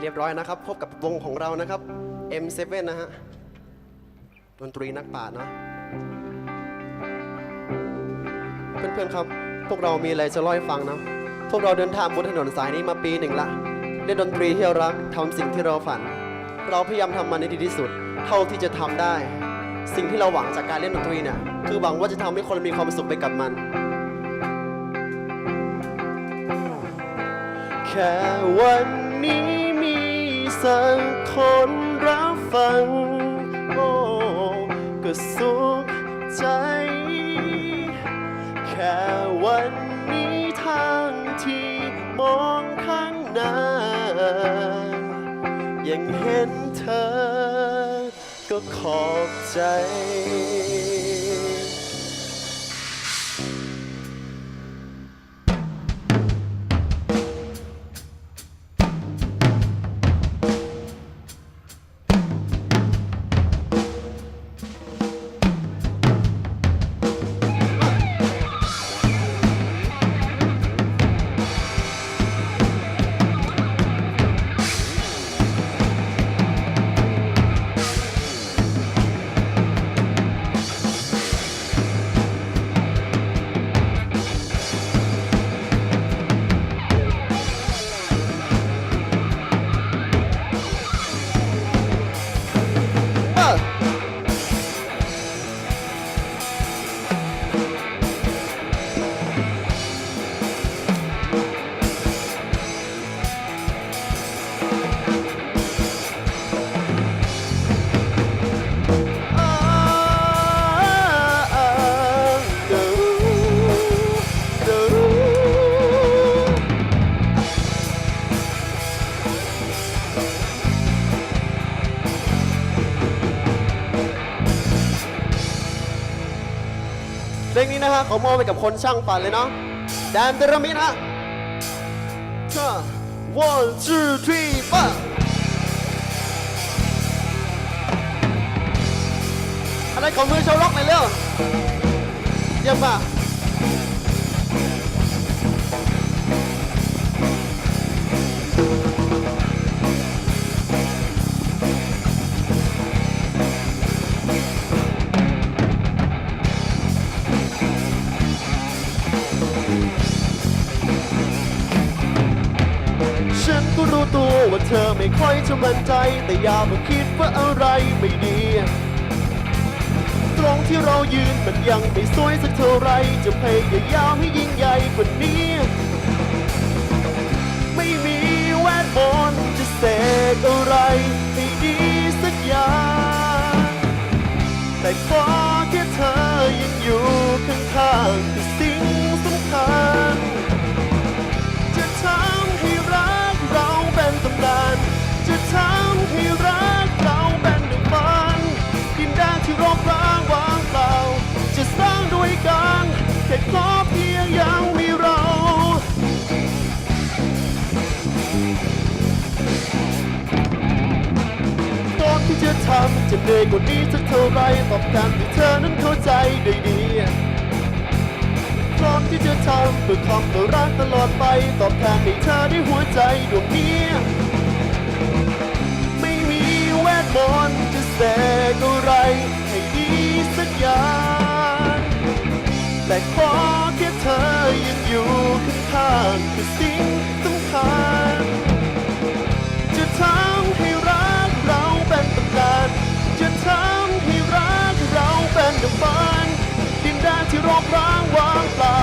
เรียบร้อยนะครับ พบกับวงของเรานะครับ M7 นะฮะ ดนตรีนักปราเนอะเพื่อนๆครับ พวกเรามีอะไรจะเล่าให้ฟังนะ พวกเราเดินทางบนถนนสายนี้มาปีหนึ่งละเล่นดนตรีที่เรารักทำสิ่งที่เราฝัน เราพยายามทำมันให้ดีที่สุด เท่าที่จะทำได้ สิ่งที่เราหวังจากการเล่นดนตรีเนี่ยคือหวังว่าจะทำให้คนมีความสุขไปกับมันแค่วันนี้ สักคนรับฟัง โอ้ ก็สุขใจ แค่วันนี้ทางที่มองข้างหน้า ยังเห็นเธอก็ขอบใจ เพลงนี้นะฮะขอมอบไปกับคนช่างฝันเลยเนาะแดนเดรมิดฮะช่า one two three four อะไรของมือชาวล็อกหน่อยเร็วเยี่ยมมาก ตัวว่าเธอไม่ค่อยจะมั่นใจ แต่อย่ามาคิดว่าอะไรไม่ดี ตรงที่เรายืนมันยังไม่สวยสักเท่าไรจะพยายามให้ยิ่งใหญ่กว่านี้ ไม่มีแวดมนต์จะเสกอะไร แค่ขอเพียงยังมีเราตอนที่จะทำจะเหนื่อยกว่านี้สักเท่าไรตอบการที่เธอนั้นเข้าใจได้ดีพร้อมที่จะทำเพื่อความรักตลอดไปตอบแทนให้เธอได้หัวใจดวงนี้ไม่มีแวดมนต์จะแสกอะไรให้ดีสักอย่าง อยู่ข้างๆคือสิ่งสำคัญ จะทำให้รักเราเป็นตำนานจะทำให้รักเราเป็นดังฝันดินแดนที่รกร้างว่างเปล่า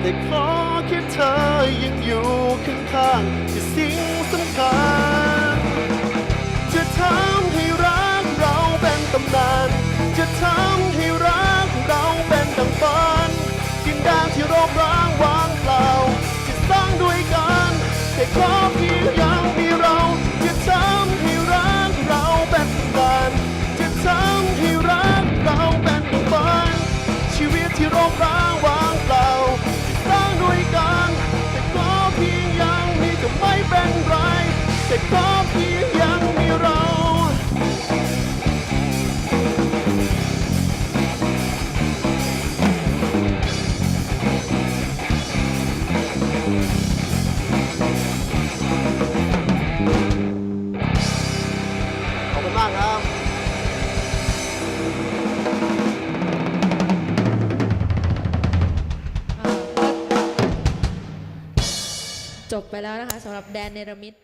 แต่ขอแค่เธอยังอยู่ข้างๆคือสิ่งสำ จบไปแล้วนะคะสำหรับแดนเนรมิต